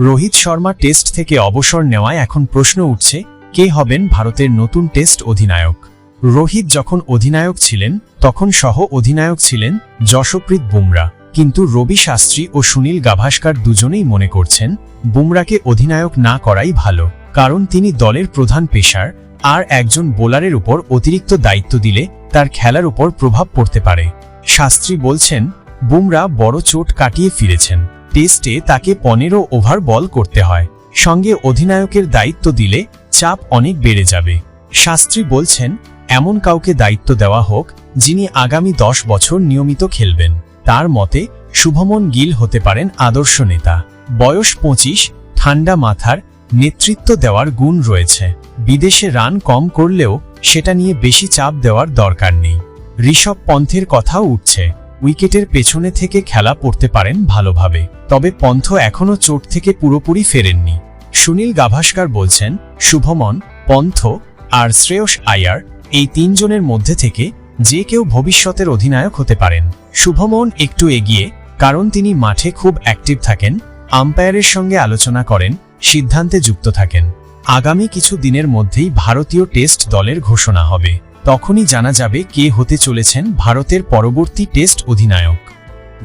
Rohit Sharma test থেকে অবসর নেওয়ায় এখন প্রশ্ন উঠছে, কে হবেন ভারতের নতুন টেস্ট অধিনায়ক? রোহিত যখন অধিনায়ক ছিলেন, তখন সহ অধিনায়ক ছিলেন যশপ্রীত বুমরা। কিন্তু রবি শাস্ত্রী ও সুনীল গাভাস্কার দুজনেই মনে করছেন, বুমরাকে অধিনায়ক না করাই ভালো। কারণ তিনি দলের প্রধান পেশার আর একজন বোলারের উপর অতিরিক্ত দায়িত্ব দিলে তার খেলার উপর প্রভাব পড়তে পারে। শাস্ত্রী বলছেন, বুমরা বড় চোট কাটিয়ে ফিরেছেন। টেস্টে তাকে পনেরো ওভার বল করতে হয়। সঙ্গে অধিনায়কের দায়িত্ব দিলে চাপ অনেক বেড়ে যাবে। শাস্ত্রী বলছেন, এমন কাউকে দায়িত্ব দেওয়া হোক, যিনি আগামী দশ বছর নিয়মিত খেলবেন। তার মতে, শুভমন গিল হতে পারেন আদর্শ নেতা। বয়স পঁচিশ, ঠান্ডা মাথার, নেতৃত্ব দেওয়ার গুণ রয়েছে। বিদেশে রান কম করলেও সেটা নিয়ে বেশি চাপ দেওয়ার দরকার নেই। ঋষভ পন্থের কথাও উঠছে। উইকেটের পেছনে থেকে খেলা পড়তে পারেন ভালোভাবে। তবে পন্থ এখনও চোট থেকে পুরোপুরি ফেরেননি। সুনীল গাভাস্কার বলছেন, শুভমন, পন্থ আর শ্রেয়স আয়ার এই তিনজনের মধ্যে থেকে যে কেউ ভবিষ্যতের অধিনায়ক হতে পারেন। শুভমন একটু এগিয়ে, কারণ তিনি মাঠে খুব অ্যাক্টিভ থাকেন, আম্পায়ারের সঙ্গে আলোচনা করেন, সিদ্ধান্তে যুক্ত থাকেন। আগামী কিছু দিনের মধ্যেই ভারতীয় টেস্ট দলের ঘোষণা হবে। তখনই জানা যাবে কে হতে চলেছেন ভারতের পরবর্তী টেস্ট অধিনায়ক।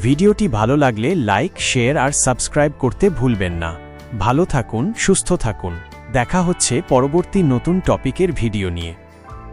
ভিডিওটি ভালো লাগলে লাইক, শেয়ার আর সাবস্ক্রাইব করতে ভুলবেন না। ভালো থাকুন, সুস্থ থাকুন। দেখা হচ্ছে পরবর্তী নতুন টপিকের ভিডিও নিয়ে।